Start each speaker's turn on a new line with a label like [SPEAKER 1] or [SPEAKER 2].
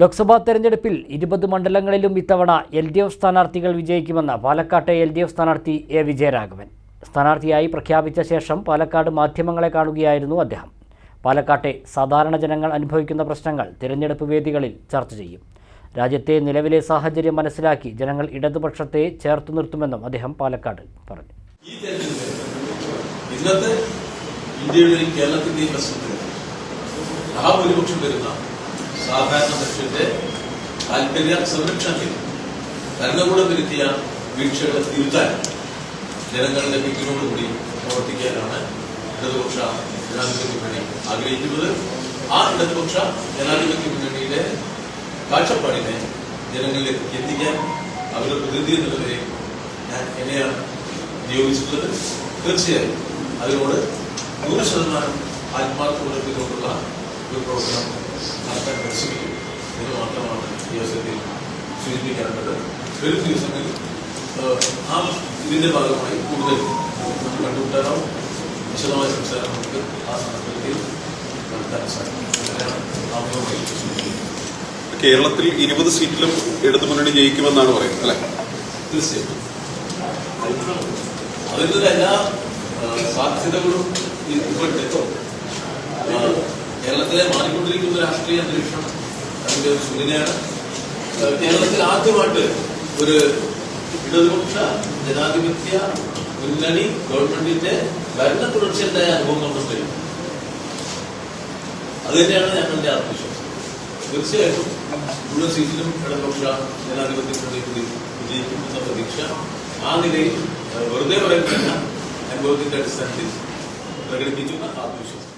[SPEAKER 1] ലോക്സഭാ തെരഞ്ഞെടുപ്പിൽ ഇരുപത് മണ്ഡലങ്ങളിലും ഇത്തവണ എൽ ഡി എഫ് സ്ഥാനാർത്ഥികൾ വിജയിക്കുമെന്ന് പാലക്കാട്ടെ എൽ ഡി എഫ് സ്ഥാനാർത്ഥി എ വിജയരാഘവൻ. സ്ഥാനാർത്ഥിയായി പ്രഖ്യാപിച്ച ശേഷം പാലക്കാട് മാധ്യമങ്ങളെ കാണുകയായിരുന്നു അദ്ദേഹം. പാലക്കാട്ടെ സാധാരണ ജനങ്ങൾ അനുഭവിക്കുന്ന പ്രശ്നങ്ങൾ തിരഞ്ഞെടുപ്പ് വേദികളിൽ ചർച്ച ചെയ്യും. രാജ്യത്തെ നിലവിലെ സാഹചര്യം മനസ്സിലാക്കി ജനങ്ങൾ ഇടതുപക്ഷത്തെ ചേർത്തു നിർത്തുമെന്നും അദ്ദേഹം പാലക്കാട് പറഞ്ഞു.
[SPEAKER 2] ഇന്നത്തെ ഇന്ത്യയുടെയും കേരളത്തിന്റെയും പ്രശ്നത്തിൽ മഹാഭൂരിപക്ഷം വരുന്ന സാധാരണ മനുഷ്യന്റെ താല്പര്യ സംരക്ഷണത്തിൽ ഭരണകൂടം വരുത്തിയ വീഴ്ചകളെ തിരുത്താൻ ജനങ്ങളുടെ പിന്തുണയോടുകൂടി പ്രവർത്തിക്കാനാണ് ഇടതുപക്ഷ ജനാധിപത്യ മുന്നണി ആഗ്രഹിക്കുന്നത്. ആ ഇടതുപക്ഷ ജനാധിപത്യ മുന്നണിയുടെ കാഴ്ചപ്പാടിനെ ജനങ്ങളിലേക്ക് എത്തിക്കാൻ അവരുടെ പ്രതിനിധി എന്നുള്ളവരെ ഞാൻ എന്നെയാണ് നിയോഗിച്ചിട്ടുള്ളത്. തീർച്ചയായും അതിനോട് നൂറ് ശതമാനം ആത്മാർത്ഥതയോടുള്ള ഒരു പ്രവർത്തനം നടത്താൻ മാത്രമാണ് സൂചിപ്പിക്കാറുണ്ട്. വരും ദിവസങ്ങളിൽ ആ ഇതിന്റെ ഭാഗമായി കൂടുതൽ നമുക്ക് കണ്ടുമുട്ടാനാവും. വിശദമായ സംസാരം നമുക്ക് ആ സന്ദർഭത്തിൽ നടത്താൻ സാധിക്കും. ആമുഖമായി സൂചിപ്പിക്കുന്നത്.
[SPEAKER 3] കേരളത്തിൽ ഇരുപത് സീറ്റിലും ഇടതു മുന്നണി ജയിക്കുമെന്നാണ് പറയുന്നത് അല്ലെ?
[SPEAKER 2] തീർച്ചയായിട്ടും. അതിനുള്ള എല്ലാ സാധ്യതകളും ഇപ്പോഴുണ്ട് ആ, കേരളത്തിലെ മാറിക്കൊണ്ടിരിക്കുന്ന രാഷ്ട്രീയ അന്തരീക്ഷം അതിന്റെ ഒരു സൂചനയാണ് കേരളത്തിൽ ആദ്യമായിട്ട് ഒരു ഇടതുപക്ഷ ജനാധിപത്യ മുന്നണി ഗവൺമെന്റിന്റെ ഭരണ തുടർച്ചയുടെ അനുഭവം നമ്മൾ കഴിയും അത് തന്നെയാണ് ഞങ്ങളുടെ ആത്മവിശ്വാസം. തീർച്ചയായിട്ടും മുഴുവൻ സീറ്റിലും ഇടതുപക്ഷ ജനാധിപത്യ മുന്നണി വിജയിക്കുമെന്ന പ്രതീക്ഷ ആ നിലയിൽ വെറുതെ പറയുന്നില്ല അനുഭവത്തിന്റെ അടിസ്ഥാനത്തിൽ പ്രകടിപ്പിക്കുന്ന ആത്മവിശ്വാസം.